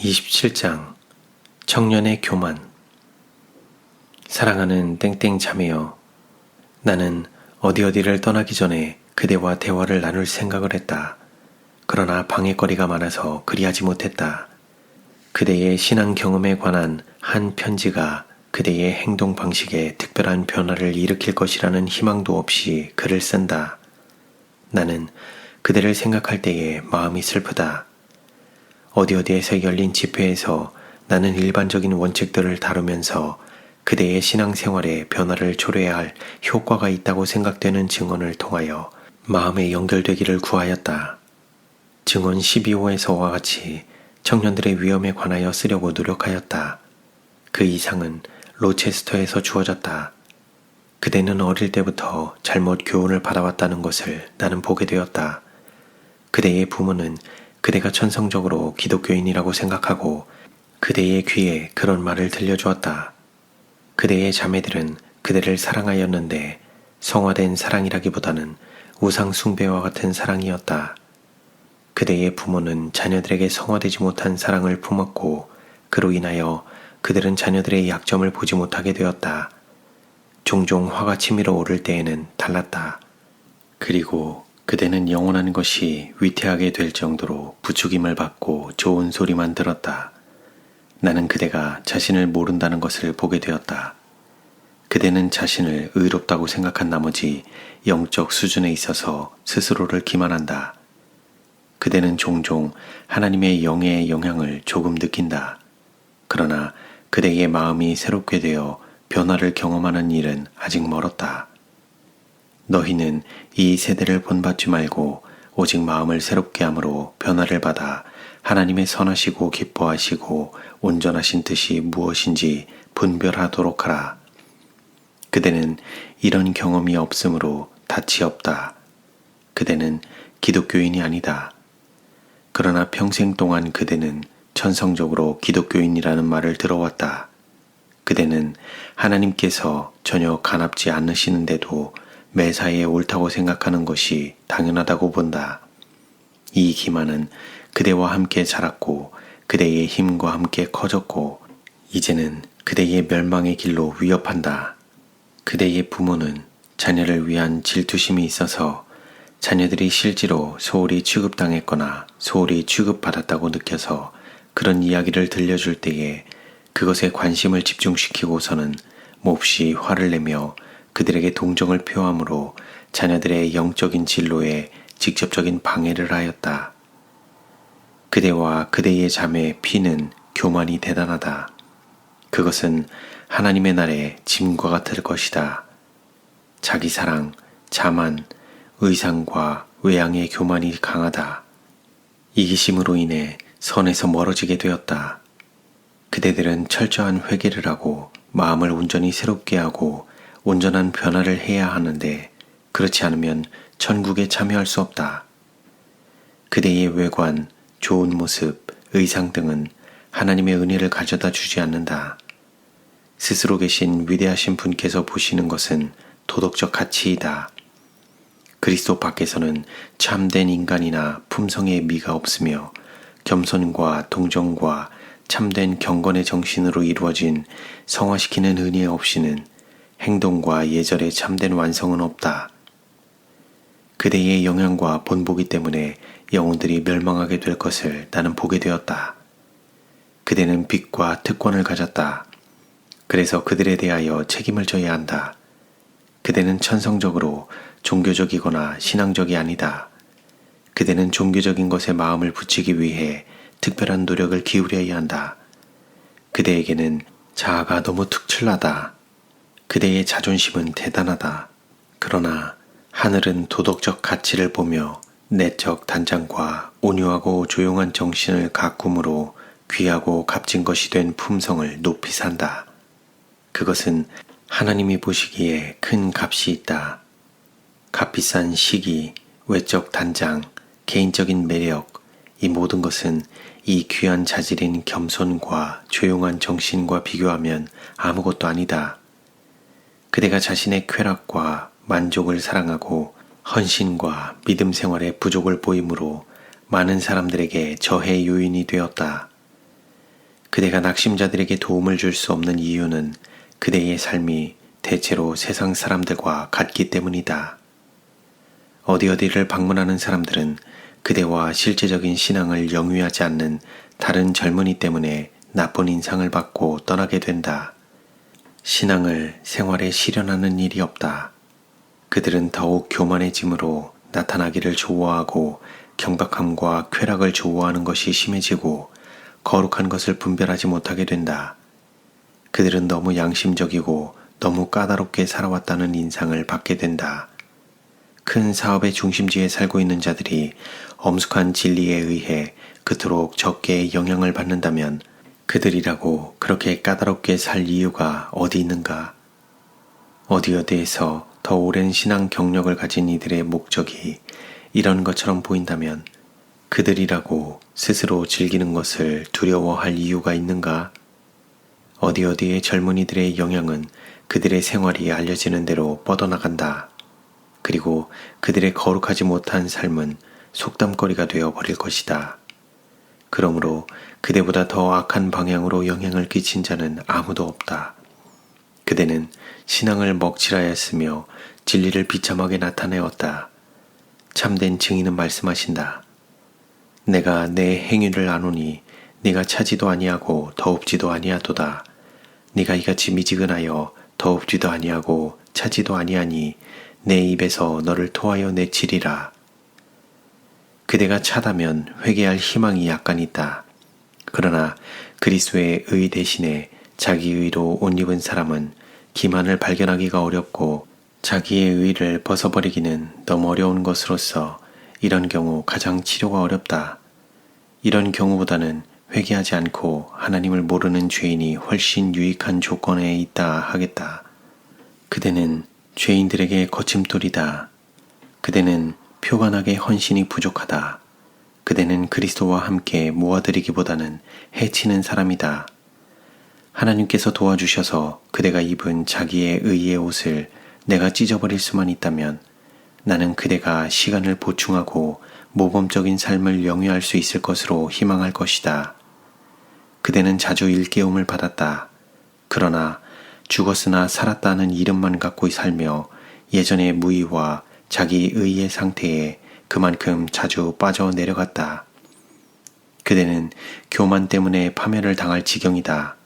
27장 청년의 교만 사랑하는 땡땡 자매여 나는 어디 어디를 떠나기 전에 그대와 대화를 나눌 생각을 했다. 그러나 방해거리가 많아서 그리하지 못했다. 그대의 신앙 경험에 관한 한 편지가 그대의 행동 방식에 특별한 변화를 일으킬 것이라는 희망도 없이 글을 쓴다. 나는 그대를 생각할 때에 마음이 슬프다. 어디 어디에서 열린 집회에서 나는 일반적인 원칙들을 다루면서 그대의 신앙생활에 변화를 초래해야 할 효과가 있다고 생각되는 증언을 통하여 마음에 연결되기를 구하였다. 증언 12호에서와 같이 청년들의 위험에 관하여 쓰려고 노력하였다. 그 이상은 로체스터에서 주어졌다. 그대는 어릴 때부터 잘못 교훈을 받아왔다는 것을 나는 보게 되었다. 그대의 부모는 그대가 천성적으로 기독교인이라고 생각하고 그대의 귀에 그런 말을 들려주었다. 그대의 자매들은 그대를 사랑하였는데 성화된 사랑이라기보다는 우상 숭배와 같은 사랑이었다. 그대의 부모는 자녀들에게 성화되지 못한 사랑을 품었고 그로 인하여 그들은 자녀들의 약점을 보지 못하게 되었다. 종종 화가 치밀어 오를 때에는 달랐다. 그리고 그대는 영원한 것이 위태하게 될 정도로 부추김을 받고 좋은 소리만 들었다. 나는 그대가 자신을 모른다는 것을 보게 되었다. 그대는 자신을 의롭다고 생각한 나머지 영적 수준에 있어서 스스로를 기만한다. 그대는 종종 하나님의 영의 영향을 조금 느낀다. 그러나 그대의 마음이 새롭게 되어 변화를 경험하는 일은 아직 멀었다. 너희는 이 세대를 본받지 말고 오직 마음을 새롭게 함으로 변화를 받아 하나님의 선하시고 기뻐하시고 온전하신 뜻이 무엇인지 분별하도록 하라. 그대는 이런 경험이 없으므로 닻이 없다. 그대는 기독교인이 아니다. 그러나 평생 동안 그대는 천성적으로 기독교인이라는 말을 들어왔다. 그대는 하나님께서 전혀 가납지 않으시는데도 매사에 옳다고 생각하는 것이 당연하다고 본다. 이 기만은 그대와 함께 자랐고 그대의 힘과 함께 커졌고 이제는 그대의 멸망의 길로 위협한다. 그대의 부모는 자녀를 위한 질투심이 있어서 자녀들이 실제로 소홀히 취급당했거나 소홀히 취급받았다고 느껴서 그런 이야기를 들려줄 때에 그것에 관심을 집중시키고서는 몹시 화를 내며 그들에게 동정을 표함으로 자녀들의 영적인 진로에 직접적인 방해를 하였다. 그대와 그대의 자매의 피는 교만이 대단하다. 그것은 하나님의 날에 짐과 같을 것이다. 자기 사랑, 자만, 의상과 외양의 교만이 강하다. 이기심으로 인해 선에서 멀어지게 되었다. 그대들은 철저한 회개를 하고 마음을 온전히 새롭게 하고 온전한 변화를 해야 하는데 그렇지 않으면 천국에 참여할 수 없다. 그대의 외관, 좋은 모습, 의상 등은 하나님의 은혜를 가져다 주지 않는다. 스스로 계신 위대하신 분께서 보시는 것은 도덕적 가치이다. 그리스도 밖에서는 참된 인간이나 품성의 미가 없으며 겸손과 동정과 참된 경건의 정신으로 이루어진 성화시키는 은혜 없이는 행동과 예절의 참된 완성은 없다. 그대의 영향과 본보기 때문에 영혼들이 멸망하게 될 것을 나는 보게 되었다. 그대는 빛과 특권을 가졌다. 그래서 그들에 대하여 책임을 져야 한다. 그대는 천성적으로 종교적이거나 신앙적이 아니다. 그대는 종교적인 것에 마음을 붙이기 위해 특별한 노력을 기울여야 한다. 그대에게는 자아가 너무 특출나다. 그대의 자존심은 대단하다. 그러나 하늘은 도덕적 가치를 보며 내적 단장과 온유하고 조용한 정신을 가꿈으로 귀하고 값진 것이 된 품성을 높이 산다. 그것은 하나님이 보시기에 큰 값이 있다. 값비싼 시기, 외적 단장, 개인적인 매력, 이 모든 것은 이 귀한 자질인 겸손과 조용한 정신과 비교하면 아무것도 아니다. 그대가 자신의 쾌락과 만족을 사랑하고 헌신과 믿음 생활에 부족을 보이므로 많은 사람들에게 저해 요인이 되었다. 그대가 낙심자들에게 도움을 줄 수 없는 이유는 그대의 삶이 대체로 세상 사람들과 같기 때문이다. 어디 어디를 방문하는 사람들은 그대와 실제적인 신앙을 영위하지 않는 다른 젊은이 때문에 나쁜 인상을 받고 떠나게 된다. 신앙을 생활에 실현하는 일이 없다. 그들은 더욱 교만해짐으로 나타나기를 좋아하고 경박함과 쾌락을 좋아하는 것이 심해지고 거룩한 것을 분별하지 못하게 된다. 그들은 너무 양심적이고 너무 까다롭게 살아왔다는 인상을 받게 된다. 큰 사업의 중심지에 살고 있는 자들이 엄숙한 진리에 의해 그토록 적게 영향을 받는다면 그들이라고 그렇게 까다롭게 살 이유가 어디 있는가? 어디 어디에서 더 오랜 신앙 경력을 가진 이들의 목적이 이런 것처럼 보인다면 그들이라고 스스로 즐기는 것을 두려워할 이유가 있는가? 어디 어디의 젊은이들의 영향은 그들의 생활이 알려지는 대로 뻗어나간다. 그리고 그들의 거룩하지 못한 삶은 속담거리가 되어 버릴 것이다. 그러므로 그대보다 더 악한 방향으로 영향을 끼친 자는 아무도 없다. 그대는 신앙을 먹칠하였으며 진리를 비참하게 나타내었다. 참된 증인은 말씀하신다. 내가 내 행위를 아노니 네가 차지도 아니하고 더웁지도 아니하도다. 네가 이같이 미지근하여 더웁지도 아니하고 차지도 아니하니 내 입에서 너를 토하여 내치리라. 그대가 차다면 회개할 희망이 약간 있다. 그러나 그리스도의 의 대신에 자기 의로 옷 입은 사람은 기만을 발견하기가 어렵고 자기의 의를 벗어버리기는 너무 어려운 것으로서 이런 경우 가장 치료가 어렵다. 이런 경우보다는 회개하지 않고 하나님을 모르는 죄인이 훨씬 유익한 조건에 있다 하겠다. 그대는 죄인들에게 거침돌이다. 그대는 표관하게 헌신이 부족하다. 그대는 그리스도와 함께 모아드리기보다는 해치는 사람이다. 하나님께서 도와주셔서 그대가 입은 자기의 의의 옷을 내가 찢어버릴 수만 있다면 나는 그대가 시간을 보충하고 모범적인 삶을 영위할 수 있을 것으로 희망할 것이다. 그대는 자주 일깨움을 받았다. 그러나 죽었으나 살았다는 이름만 갖고 살며 예전의 무의와 자기 의의 상태에 그만큼 자주 빠져 내려갔다. 그대는 교만 때문에 파멸을 당할 지경이다.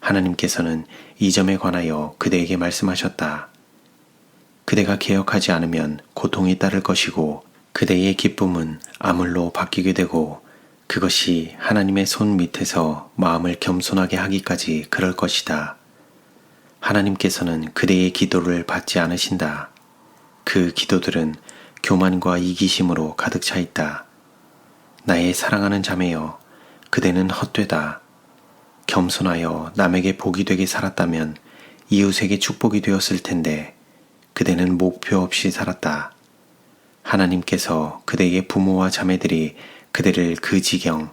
하나님께서는 이 점에 관하여 그대에게 말씀하셨다. 그대가 개혁하지 않으면 고통이 따를 것이고 그대의 기쁨은 아물로 바뀌게 되고 그것이 하나님의 손 밑에서 마음을 겸손하게 하기까지 그럴 것이다. 하나님께서는 그대의 기도를 받지 않으신다. 그 기도들은 교만과 이기심으로 가득 차 있다. 나의 사랑하는 자매여, 그대는 헛되다. 겸손하여 남에게 복이 되게 살았다면 이웃에게 축복이 되었을 텐데 그대는 목표 없이 살았다. 하나님께서 그대의 부모와 자매들이 그대를 그 지경,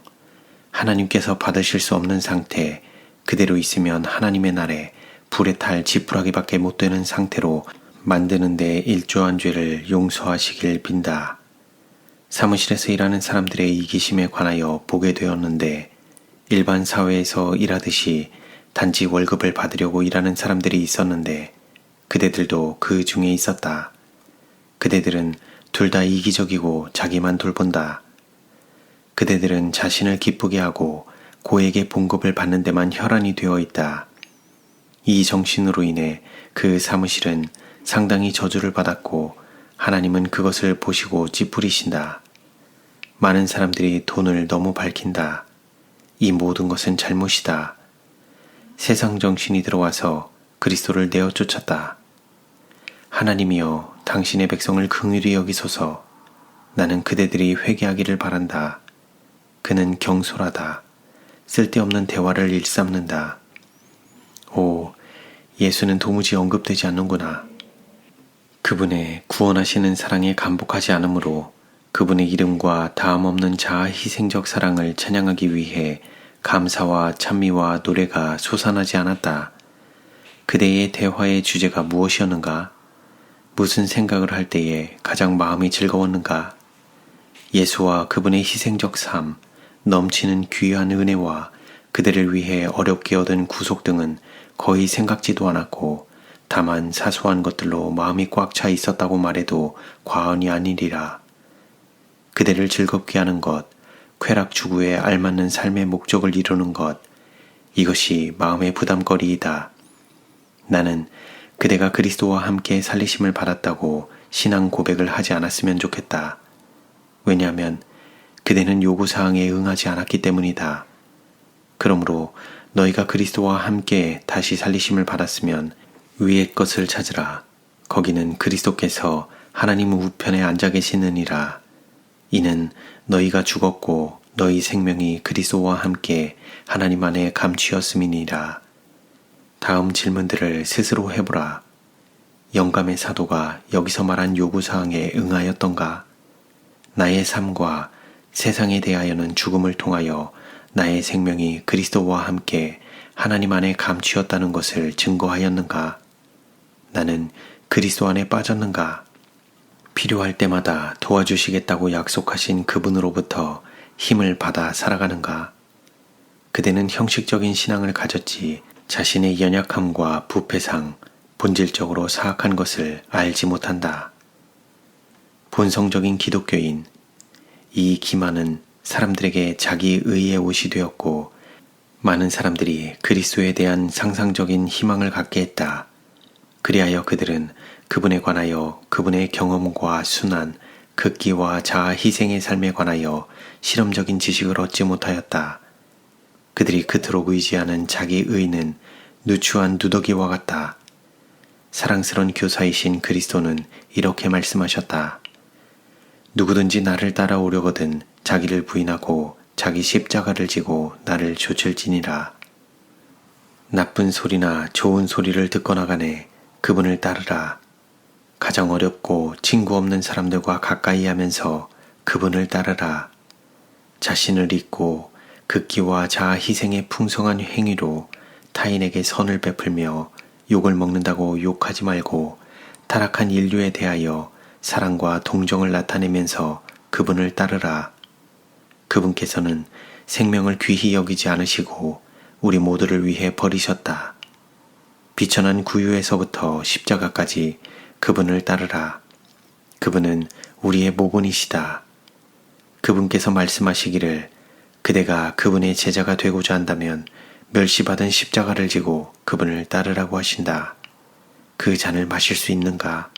하나님께서 받으실 수 없는 상태, 그대로 있으면 하나님의 날에 불에 탈 지푸라기밖에 못 되는 상태로 만드는데 일조한 죄를 용서하시길 빈다. 사무실에서 일하는 사람들의 이기심에 관하여 보게 되었는데 일반 사회에서 일하듯이 단지 월급을 받으려고 일하는 사람들이 있었는데 그대들도 그 중에 있었다. 그대들은 둘 다 이기적이고 자기만 돌본다. 그대들은 자신을 기쁘게 하고 고에게 봉급을 받는 데만 혈안이 되어 있다. 이 정신으로 인해 그 사무실은 상당히 저주를 받았고 하나님은 그것을 보시고 찌푸리신다. 많은 사람들이 돈을 너무 밝힌다. 이 모든 것은 잘못이다. 세상 정신이 들어와서 그리스도를 내어 쫓았다. 하나님이여 당신의 백성을 긍휼히 여기소서 나는 그대들이 회개하기를 바란다. 그는 경솔하다. 쓸데없는 대화를 일삼는다. 오, 예수는 도무지 언급되지 않는구나. 그분의 구원하시는 사랑에 감복하지 않으므로 그분의 이름과 다음 없는 자아 희생적 사랑을 찬양하기 위해 감사와 찬미와 노래가 솟아나지 않았다. 그대의 대화의 주제가 무엇이었는가? 무슨 생각을 할 때에 가장 마음이 즐거웠는가? 예수와 그분의 희생적 삶, 넘치는 귀한 은혜와 그대를 위해 어렵게 얻은 구속 등은 거의 생각지도 않았고 다만 사소한 것들로 마음이 꽉 차 있었다고 말해도 과언이 아니리라. 그대를 즐겁게 하는 것, 쾌락 추구에 알맞는 삶의 목적을 이루는 것, 이것이 마음의 부담거리이다. 나는 그대가 그리스도와 함께 살리심을 받았다고 신앙 고백을 하지 않았으면 좋겠다. 왜냐하면 그대는 요구사항에 응하지 않았기 때문이다. 그러므로 너희가 그리스도와 함께 다시 살리심을 받았으면 위의 것을 찾으라. 거기는 그리스도께서 하나님 우편에 앉아 계시느니라. 이는 너희가 죽었고 너희 생명이 그리스도와 함께 하나님 안에 감추었음이니라. 다음 질문들을 스스로 해보라. 영감의 사도가 여기서 말한 요구사항에 응하였던가? 나의 삶과 세상에 대하여는 죽음을 통하여 나의 생명이 그리스도와 함께 하나님 안에 감추었다는 것을 증거하였는가? 나는 그리스도 안에 빠졌는가? 필요할 때마다 도와주시겠다고 약속하신 그분으로부터 힘을 받아 살아가는가? 그대는 형식적인 신앙을 가졌지 자신의 연약함과 부패상, 본질적으로 사악한 것을 알지 못한다. 본성적인 기독교인, 이 기만은 사람들에게 자기 의의 옷이 되었고, 많은 사람들이 그리스도에 대한 상상적인 희망을 갖게 했다. 그리하여 그들은 그분에 관하여 그분의 경험과 순환, 극기와 자아 희생의 삶에 관하여 실험적인 지식을 얻지 못하였다. 그들이 그토록 의지하는 자기 의는 누추한 누더기와 같다. 사랑스런 교사이신 그리스도는 이렇게 말씀하셨다. 누구든지 나를 따라오려거든 자기를 부인하고 자기 십자가를 지고 나를 좇을지니라. 나쁜 소리나 좋은 소리를 듣거나 간에 그분을 따르라. 가장 어렵고 친구 없는 사람들과 가까이 하면서 그분을 따르라. 자신을 잊고 극기와 자아 희생의 풍성한 행위로 타인에게 선을 베풀며 욕을 먹는다고 욕하지 말고 타락한 인류에 대하여 사랑과 동정을 나타내면서 그분을 따르라. 그분께서는 생명을 귀히 여기지 않으시고 우리 모두를 위해 버리셨다. 비천한 구유에서부터 십자가까지 그분을 따르라. 그분은 우리의 모본이시다. 그분께서 말씀하시기를 그대가 그분의 제자가 되고자 한다면 멸시받은 십자가를 지고 그분을 따르라고 하신다. 그 잔을 마실 수 있는가?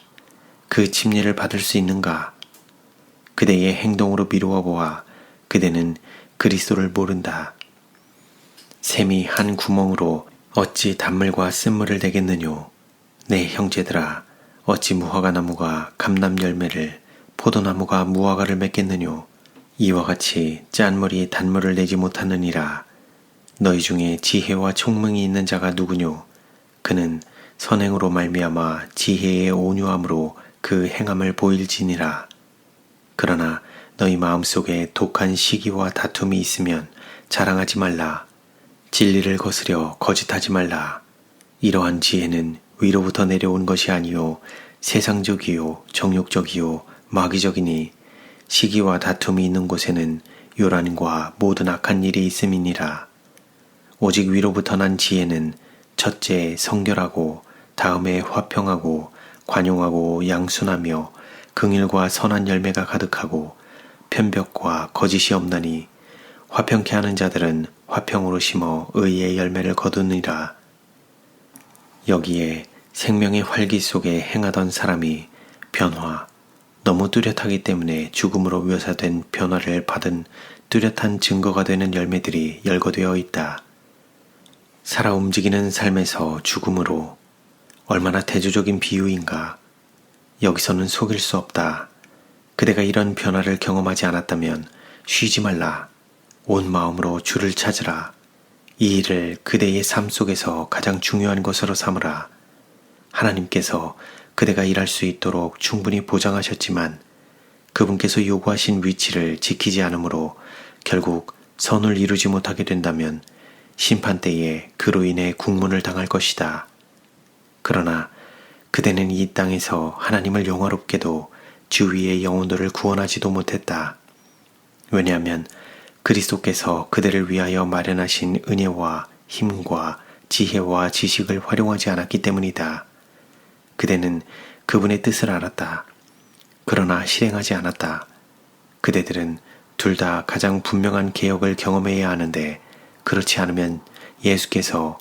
그 침례를 받을 수 있는가? 그대의 행동으로 미루어 보아 그대는 그리스도를 모른다. 샘이 한 구멍으로 어찌 단물과 쓴물을 내겠느뇨? 내 형제들아, 어찌 무화과 나무가 감남 열매를, 포도나무가 무화과를 맺겠느뇨? 이와 같이 짠물이 단물을 내지 못하느니라. 너희 중에 지혜와 총명이 있는 자가 누구뇨? 그는 선행으로 말미암아 지혜의 온유함으로 그 행함을 보일지니라. 그러나 너희 마음속에 독한 시기와 다툼이 있으면 자랑하지 말라. 진리를 거스려 거짓하지 말라. 이러한 지혜는 위로부터 내려온 것이 아니요 세상적이요 정욕적이요 마귀적이니 시기와 다툼이 있는 곳에는 요란과 모든 악한 일이 있음이니라. 오직 위로부터 난 지혜는 첫째 성결하고 다음에 화평하고 관용하고 양순하며 긍일과 선한 열매가 가득하고 편벽과 거짓이 없나니 화평케 하는 자들은 화평으로 심어 의의 열매를 거두니라. 여기에 생명의 활기 속에 행하던 사람이 변화, 너무 뚜렷하기 때문에 죽음으로 묘사된 변화를 받은 뚜렷한 증거가 되는 열매들이 열거되어 있다. 살아 움직이는 삶에서 죽음으로 얼마나 대조적인 비유인가. 여기서는 속일 수 없다. 그대가 이런 변화를 경험하지 않았다면 쉬지 말라. 온 마음으로 주를 찾으라. 이 일을 그대의 삶 속에서 가장 중요한 것으로 삼으라. 하나님께서 그대가 일할 수 있도록 충분히 보장하셨지만 그분께서 요구하신 위치를 지키지 않으므로 결국 선을 이루지 못하게 된다면 심판 때에 그로 인해 국문을 당할 것이다. 그러나 그대는 이 땅에서 하나님을 영화롭게도 주위의 영혼들을 구원하지도 못했다. 왜냐하면 그리스도께서 그들을 위하여 마련하신 은혜와 힘과 지혜와 지식을 활용하지 않았기 때문이다. 그대는 그분의 뜻을 알았다. 그러나 실행하지 않았다. 그대들은 둘 다 가장 분명한 개혁을 경험해야 하는데 그렇지 않으면 예수께서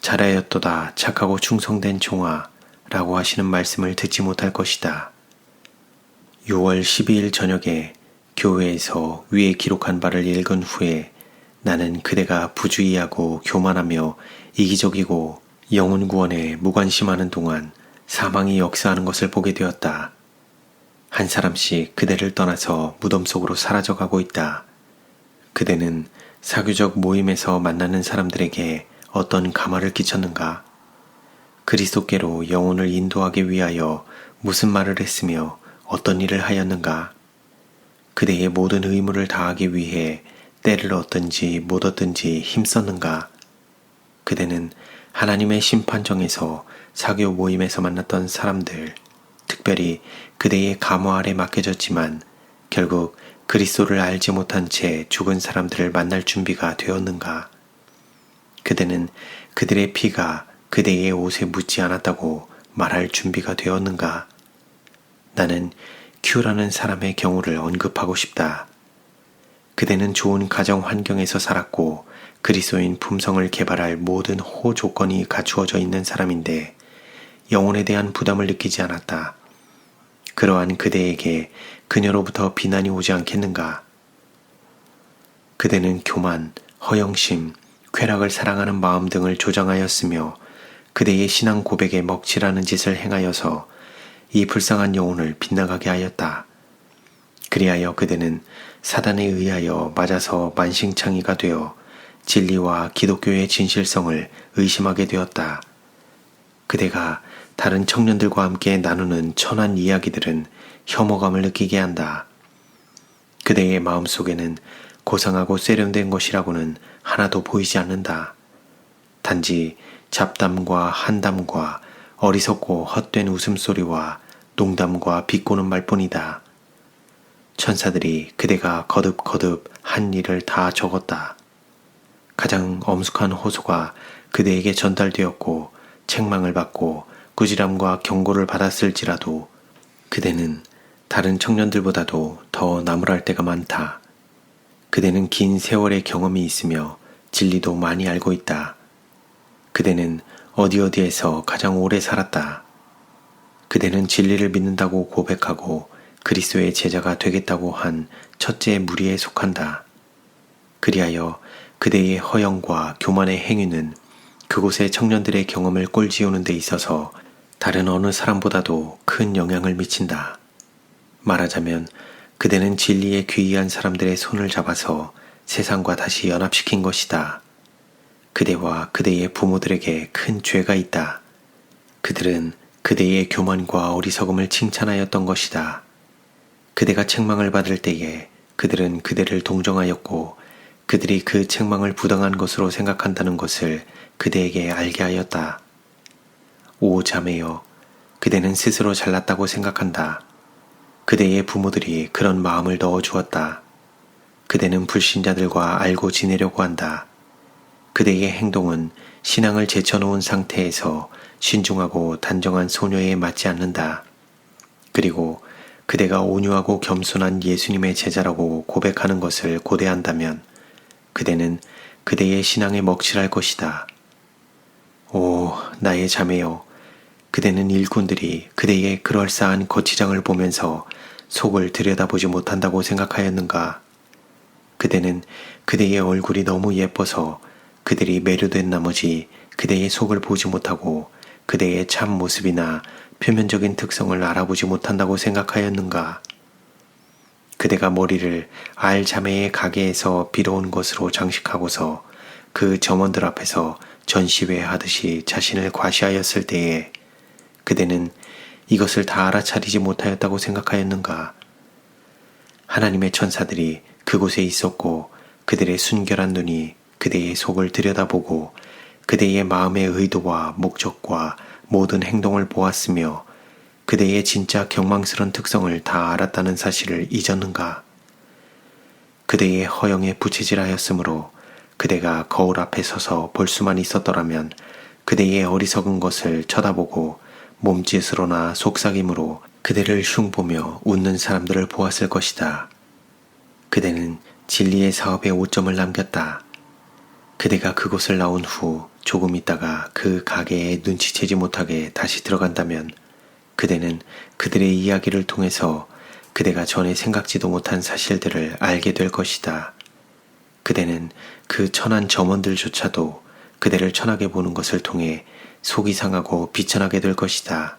잘하였도다 착하고 충성된 종아 라고 하시는 말씀을 듣지 못할 것이다. 6월 12일 저녁에 교회에서 위에 기록한 바를 읽은 후에 나는 그대가 부주의하고 교만하며 이기적이고 영혼 구원에 무관심하는 동안 사망이 역사하는 것을 보게 되었다. 한 사람씩 그대를 떠나서 무덤 속으로 사라져가고 있다. 그대는 사교적 모임에서 만나는 사람들에게 어떤 감화를 끼쳤는가? 그리스도께로 영혼을 인도하기 위하여 무슨 말을 했으며 어떤 일을 하였는가? 그대의 모든 의무를 다하기 위해 때를 얻든지 못 얻든지 힘썼는가? 그대는 하나님의 심판정에서 사교 모임에서 만났던 사람들, 특별히 그대의 감화 아래 맡겨졌지만 결국 그리스도를 알지 못한 채 죽은 사람들을 만날 준비가 되었는가? 그대는 그들의 피가 그대의 옷에 묻지 않았다고 말할 준비가 되었는가? 나는 큐라는 사람의 경우를 언급하고 싶다. 그대는 좋은 가정 환경에서 살았고 그리스도인 품성을 개발할 모든 호 조건이 갖추어져 있는 사람인데 영혼에 대한 부담을 느끼지 않았다. 그러한 그대에게 그녀로부터 비난이 오지 않겠는가? 그대는 교만, 허영심, 쾌락을 사랑하는 마음 등을 조장하였으며 그대의 신앙 고백에 먹칠하는 짓을 행하여서 이 불쌍한 영혼을 빗나가게 하였다. 그리하여 그대는 사단에 의하여 맞아서 만신창이가 되어 진리와 기독교의 진실성을 의심하게 되었다. 그대가 다른 청년들과 함께 나누는 천한 이야기들은 혐오감을 느끼게 한다. 그대의 마음 속에는 고상하고 세련된 것이라고는 하나도 보이지 않는다. 단지 잡담과 한담과 어리석고 헛된 웃음소리와 농담과 비꼬는 말뿐이다. 천사들이 그대가 거듭거듭 한 일을 다 적었다. 가장 엄숙한 호소가 그대에게 전달되었고 책망을 받고 꾸지람과 경고를 받았을지라도 그대는 다른 청년들보다도 더 나무랄 때가 많다. 그대는 긴 세월의 경험이 있으며 진리도 많이 알고 있다. 그대는 어디 어디에서 가장 오래 살았다. 그대는 진리를 믿는다고 고백하고 그리스도의 제자가 되겠다고 한 첫째 무리에 속한다. 그리하여 그대의 허영과 교만의 행위는 그곳의 청년들의 경험을 꼴지우는 데 있어서 다른 어느 사람보다도 큰 영향을 미친다. 말하자면 그대는 진리에 귀의한 사람들의 손을 잡아서 세상과 다시 연합시킨 것이다. 그대와 그대의 부모들에게 큰 죄가 있다. 그들은 그대의 교만과 어리석음을 칭찬하였던 것이다. 그대가 책망을 받을 때에 그들은 그대를 동정하였고 그들이 그 책망을 부당한 것으로 생각한다는 것을 그대에게 알게 하였다. 오 자매여, 그대는 스스로 잘났다고 생각한다. 그대의 부모들이 그런 마음을 넣어 주었다. 그대는 불신자들과 알고 지내려고 한다. 그대의 행동은 신앙을 제쳐놓은 상태에서 신중하고 단정한 소녀에 맞지 않는다. 그리고 그대가 온유하고 겸손한 예수님의 제자라고 고백하는 것을 고대한다면 그대는 그대의 신앙에 먹칠할 것이다. 오, 나의 자매여. 그대는 일꾼들이 그대의 그럴싸한 거치장을 보면서 속을 들여다보지 못한다고 생각하였는가? 그대는 그대의 얼굴이 너무 예뻐서 그들이 매료된 나머지 그대의 속을 보지 못하고 그대의 참 모습이나 표면적인 특성을 알아보지 못한다고 생각하였는가? 그대가 머리를 알 자매의 가게에서 빌어온 것으로 장식하고서 그 점원들 앞에서 전시회 하듯이 자신을 과시하였을 때에 그대는 이것을 다 알아차리지 못하였다고 생각하였는가? 하나님의 천사들이 그곳에 있었고 그들의 순결한 눈이 그대의 속을 들여다보고 그대의 마음의 의도와 목적과 모든 행동을 보았으며 그대의 진짜 경망스런 특성을 다 알았다는 사실을 잊었는가? 그대의 허영에 부채질하였으므로 그대가 거울 앞에 서서 볼 수만 있었더라면 그대의 어리석은 것을 쳐다보고 몸짓으로나 속삭임으로 그대를 흉보며 웃는 사람들을 보았을 것이다. 그대는 진리의 사업에 오점을 남겼다. 그대가 그곳을 나온 후 조금 있다가 그 가게에 눈치채지 못하게 다시 들어간다면 그대는 그들의 이야기를 통해서 그대가 전에 생각지도 못한 사실들을 알게 될 것이다. 그대는 그 천한 점원들조차도 그대를 천하게 보는 것을 통해 속이 상하고 비천하게 될 것이다.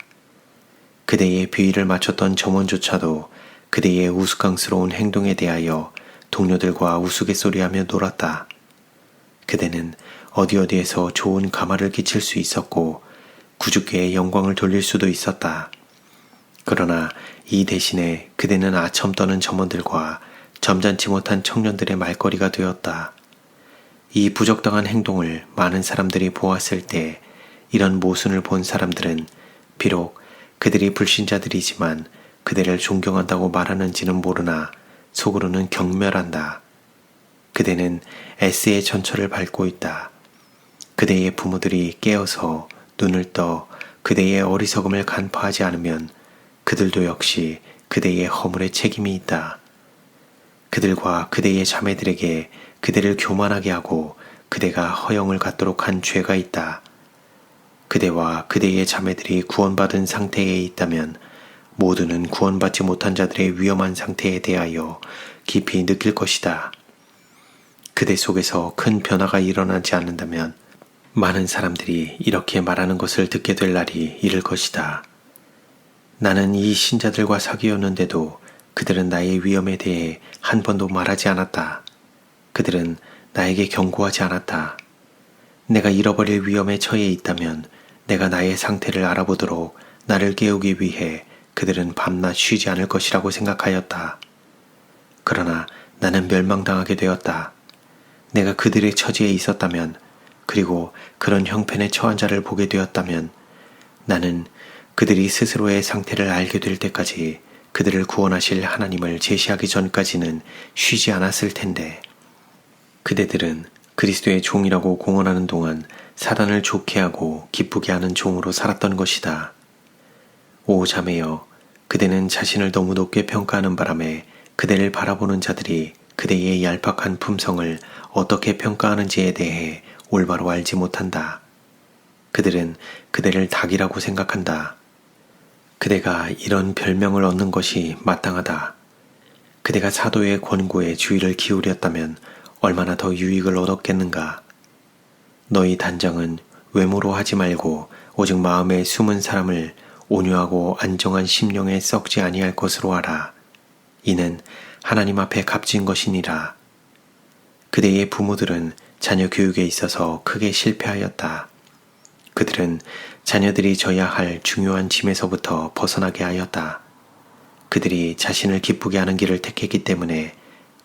그대의 비위를 맞췄던 점원조차도 그대의 우스꽝스러운 행동에 대하여 동료들과 우스갯소리하며 놀았다. 그대는 어디 어디에서 좋은 가마를 끼칠 수 있었고 구주께의 영광을 돌릴 수도 있었다. 그러나 이 대신에 그대는 아첨 떠는 점원들과 점잖지 못한 청년들의 말거리가 되었다. 이 부적당한 행동을 많은 사람들이 보았을 때 이런 모순을 본 사람들은 비록 그들이 불신자들이지만 그대를 존경한다고 말하는지는 모르나 속으로는 경멸한다. 그대는 S의 전철을 밟고 있다. 그대의 부모들이 깨어서 눈을 떠 그대의 어리석음을 간파하지 않으면 그들도 역시 그대의 허물에 책임이 있다. 그들과 그대의 자매들에게 그대를 교만하게 하고 그대가 허영을 갖도록 한 죄가 있다. 그대와 그대의 자매들이 구원받은 상태에 있다면 모두는 구원받지 못한 자들의 위험한 상태에 대하여 깊이 느낄 것이다. 그대 속에서 큰 변화가 일어나지 않는다면 많은 사람들이 이렇게 말하는 것을 듣게 될 날이 이를 것이다. 나는 이 신자들과 사귀었는데도 그들은 나의 위험에 대해 한 번도 말하지 않았다. 그들은 나에게 경고하지 않았다. 내가 잃어버릴 위험에 처해 있다면 내가 나의 상태를 알아보도록 나를 깨우기 위해 그들은 밤낮 쉬지 않을 것이라고 생각하였다. 그러나 나는 멸망당하게 되었다. 내가 그들의 처지에 있었다면, 그리고 그런 형편에 처한 자를 보게 되었다면, 나는 그들이 스스로의 상태를 알게 될 때까지 그들을 구원하실 하나님을 제시하기 전까지는 쉬지 않았을 텐데, 그대들은 그리스도의 종이라고 공언하는 동안 사단을 좋게 하고 기쁘게 하는 종으로 살았던 것이다. 오 자매여, 그대는 자신을 너무 높게 평가하는 바람에 그대를 바라보는 자들이 그대의 얄팍한 품성을 어떻게 평가하는지에 대해 올바로 알지 못한다. 그들은 그대를 닭이라고 생각한다. 그대가 이런 별명을 얻는 것이 마땅하다. 그대가 사도의 권고에 주의를 기울였다면 얼마나 더 유익을 얻었겠는가. 너희 단장은 외모로 하지 말고 오직 마음에 숨은 사람을 온유하고 안정한 심령에 썩지 아니할 것으로 하라. 이는 하나님 앞에 값진 것이니라. 그대의 부모들은 자녀 교육에 있어서 크게 실패하였다. 그들은 자녀들이 져야 할 중요한 짐에서부터 벗어나게 하였다. 그들이 자신을 기쁘게 하는 길을 택했기 때문에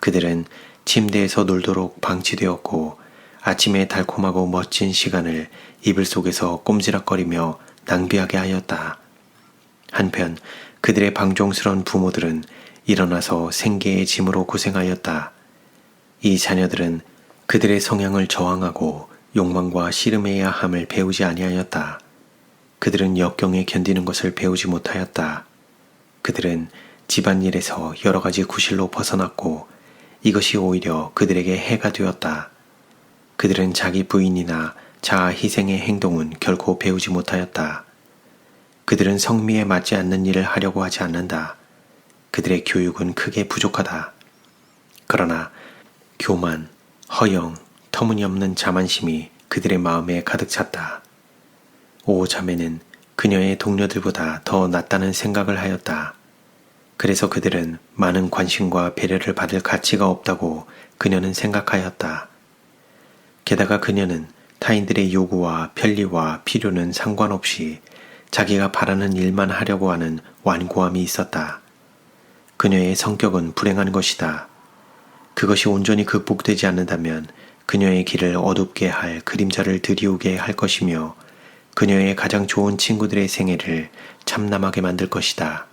그들은 침대에서 놀도록 방치되었고 아침의 달콤하고 멋진 시간을 이불 속에서 꼼지락거리며 낭비하게 하였다. 한편 그들의 방종스러운 부모들은 일어나서 생계의 짐으로 고생하였다. 이 자녀들은 그들의 성향을 저항하고 욕망과 씨름해야 함을 배우지 아니하였다. 그들은 역경에 견디는 것을 배우지 못하였다. 그들은 집안일에서 여러 가지 구실로 벗어났고 이것이 오히려 그들에게 해가 되었다. 그들은 자기 부인이나 자아 희생의 행동은 결코 배우지 못하였다. 그들은 성미에 맞지 않는 일을 하려고 하지 않는다. 그들의 교육은 크게 부족하다. 그러나 교만, 허영, 터무니없는 자만심이 그들의 마음에 가득 찼다. 오 자매는 그녀의 동료들보다 더 낫다는 생각을 하였다. 그래서 그들은 많은 관심과 배려를 받을 가치가 없다고 그녀는 생각하였다. 게다가 그녀는 타인들의 요구와 편리와 필요는 상관없이 자기가 바라는 일만 하려고 하는 완고함이 있었다. 그녀의 성격은 불행한 것이다. 그것이 온전히 극복되지 않는다면 그녀의 길을 어둡게 할 그림자를 들이우게 할 것이며 그녀의 가장 좋은 친구들의 생애를 참남하게 만들 것이다.